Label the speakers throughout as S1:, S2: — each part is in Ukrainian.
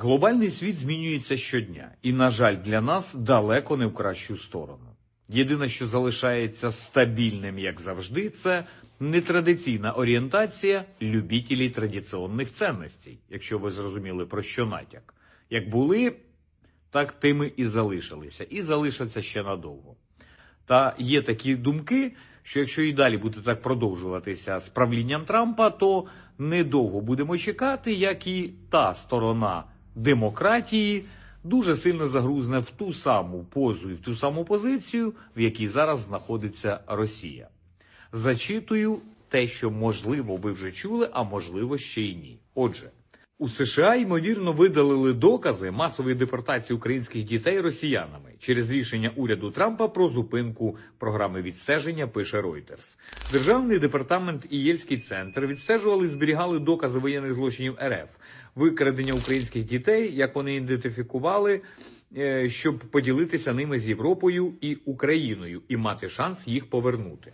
S1: Глобальний світ змінюється щодня, і, на жаль, для нас далеко не в кращу сторону. Єдине, що залишається стабільним, як завжди, це нетрадиційна орієнтація любітелів традиційних цінностей, якщо ви зрозуміли про що натяк. Як були, так тими і залишилися, і залишаться ще надовго. Та є такі думки, що якщо і далі буде так продовжуватися з правлінням Трампа, то недовго будемо чекати, як і та сторона демократії дуже сильно загрузне в ту саму позу і в ту саму позицію, в якій зараз знаходиться Росія. Зачитую те, що можливо ви вже чули, а можливо ще й ні. Отже. У США ймовірно видалили докази масової депортації українських дітей росіянами через рішення уряду Трампа про зупинку програми відстеження. Пише Reuters. Державний департамент і Єльський центр відстежували і зберігали докази воєнних злочинів РФ, викрадення українських дітей, як вони ідентифікували, е, щоб поділитися ними з Європою і Україною і мати шанс їх повернути.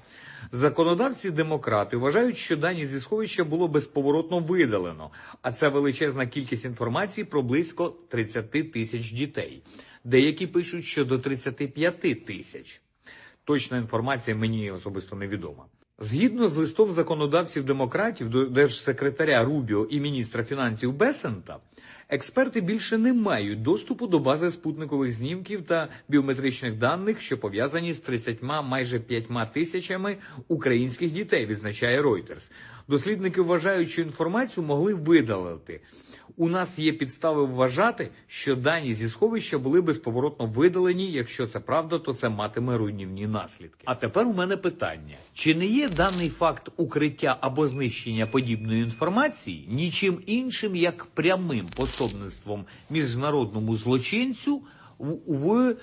S1: Законодавці демократи вважають, що дані зі сховища було безповоротно видалено, а це величезна кількість інформації про близько 30 тисяч дітей. Деякі пишуть, що до 35 тисяч. Точна інформація мені особисто невідома. Згідно з листом законодавців демократів до держсекретаря Рубіо і міністра фінансів Бесента, експерти більше не мають доступу до бази спутникових знімків та біометричних даних, що пов'язані з 30 майже 5 тисячами українських дітей, відзначає Reuters. Дослідники вважають, що інформацію могли видалити. У нас є підстави вважати, що дані зі сховища були безповоротно видалені. Якщо це правда, то це матиме руйнівні наслідки. А тепер у мене питання: чи не є даний факт укриття або знищення подібної інформації нічим іншим, як прямим пособництвом міжнародному злочинцю в, в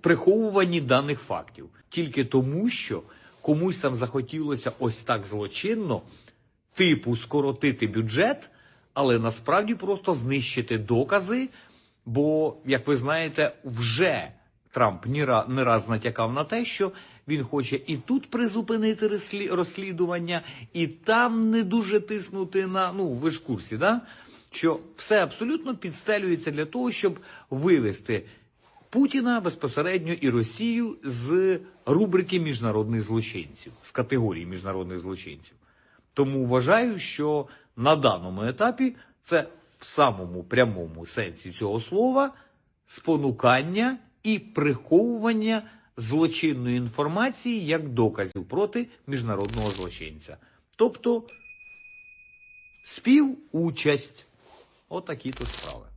S1: приховуванні даних фактів, тільки тому, що комусь там захотілося ось так злочинно типу скоротити бюджет, але насправді просто знищити докази. Бо, як ви знаєте, вже Трамп не раз натякав на те, що він хоче і тут призупинити розслі- розслідування, і там не дуже тиснути на ну ви ж курсі, да? Що все абсолютно підстелюється для того, щоб вивести Путіна безпосередньо і Росію з рубрики міжнародних злочинців, з категорії міжнародних злочинців. Тому вважаю, що на даному етапі це в самому прямому сенсі цього слова спонукання і приховування злочинної інформації як доказів проти міжнародного злочинця. Тобто співучасть. Отакі то справи.